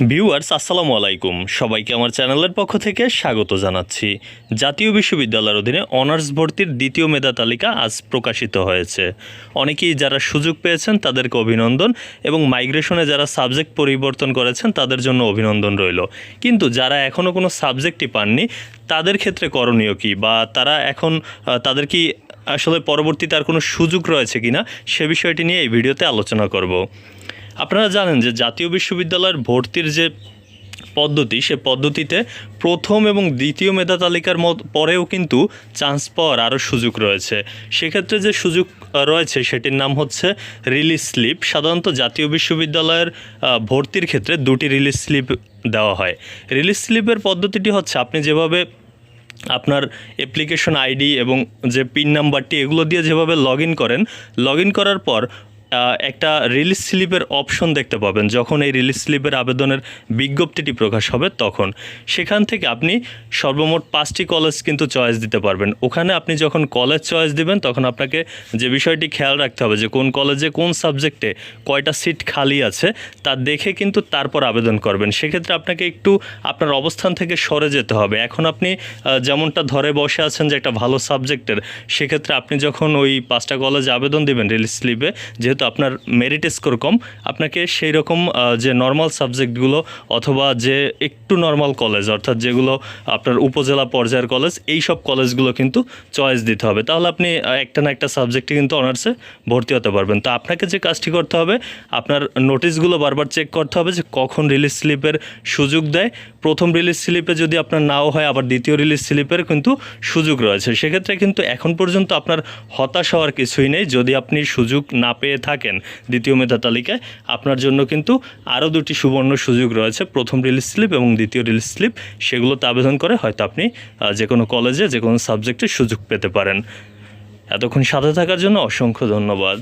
Viewers, আসসালামু আলাইকুম। সবাইকে আমার চ্যানেলের পক্ষ থেকে স্বাগত জানাচ্ছি। জাতীয় বিশ্ববিদ্যালয়ের অধীনে অনার্স ভর্তির দ্বিতীয় মেধা তালিকা আজ প্রকাশিত হয়েছে। অনেকেই যারা সুযোগ পেয়েছেন তাদেরকে অভিনন্দন এবং মাইগ্রেশনে যারা সাবজেক্ট পরিবর্তন করেছেন তাদের জন্য অভিনন্দন রইল। কিন্তু যারা এখনও কোনো সাবজেক্টই পাননি, তাদের ক্ষেত্রে করণীয় কী? বা তারা এখন তাদের কি আসলে পরবর্তীতে আর কোনো সুযোগ রয়েছে কিনা? সে বিষয়টি নিয়ে এই ভিডিওতে আলোচনা করব। আপনারা জানেন যে জাতীয় বিশ্ববিদ্যালয়ের ভর্তির যে পদ্ধতি, সে পদ্ধতিতে প্রথম এবং দ্বিতীয় মেধা তালিকার মত, পরেও কিন্তু চান্স পাওয়ার আরও সুযোগ রয়েছে। সেক্ষেত্রে যে সুযোগ রয়েছে সেটির নাম হচ্ছে রিলিজ স্লিপ। সাধারণত জাতীয় বিশ্ববিদ্যালয়ের ভর্তির ক্ষেত্রে দুটি রিলিজ স্লিপ দেওয়া হয়। রিলিজ স্লিপের পদ্ধতিটি হচ্ছে আপনি যেভাবে আপনার অ্যাপ্লিকেশন আইডি এবং যে পিন নাম্বারটি, এগুলো দিয়ে যেভাবে লগ করেন লগ করার পর একটা রিলিজ স্লিপের অপশন দেখতে পাবেন। যখন এই রিলিজ স্লিপের আবেদনের বিজ্ঞপ্তিটি প্রকাশ হবে তখন। সেখান থেকে আপনি সর্বমোট পাঁচটি কলেজ কিন্তু চয়েস দিতে পারবেন। ওখানে আপনি যখন কলেজ চয়েস দিবেন, তখন আপনাকে যে বিষয়টি খেয়াল রাখতে হবে যে কোন কলেজে কোন সাবজেক্টে কয়টা সিট খালি আছে, তা দেখে কিন্তু তারপর আবেদন করবেন। সেক্ষেত্রে আপনাকে একটু আপনার অবস্থান থেকে সরে যেতে হবে। এখন আপনি যেমনটা ধরে বসে আছেন যে একটা ভালো সাবজেক্টের সেক্ষেত্রে আপনি যখন ওই পাঁচটা কলেজে আবেদন দিবেন রিলিজ স্লিপে যেহেতু আপনার মেরিট স্কোর কম, আপনাকে সেই রকম যে নর্মাল সাবজেক্টগুলো অথবা যে একটু নর্মাল কলেজ অর্থাৎ যেগুলো আপনার উপজেলা পর্যায়ের কলেজ এই সব কলেজগুলো কিন্তু চয়েস দিতে হবে। তাহলে আপনি একটা না একটা সাবজেক্টে কিন্তু অনার্সে ভর্তি হতে পারবেন। তো আপনাকে যে কাজটি করতে হবে, আপনার নোটিশগুলো বারবার চেক করতে হবে যে কখন রিলিজ স্লিপের সুযোগ দেয়। প্রথম রিলিজ স্লিপে যদি আপনার নাও হয়, আবার দ্বিতীয় রিলিজ স্লিপের কিন্তু সুযোগ রয়েছে। সেক্ষেত্রে কিন্তু এখন পর্যন্ত আপনার হতাশ হওয়ার কিছুই নেই। যদি আপনি সুযোগ না পেয়ে থাকেন দ্বিতীয় মেধা তালিকায়। আপনার জন্য কিন্তু আরও দুটি সুবর্ণ সুযোগ রয়েছে। প্রথম রিলিজ স্লিপ এবং দ্বিতীয় রিলিজ স্লিপ সেগুলোতে আবেদন করে হয়তো আপনি যে কোনো কলেজে যে কোনো সাবজেক্টে সুযোগ পেতে পারেন। এতক্ষণ সাথে থাকার জন্য অসংখ্য ধন্যবাদ।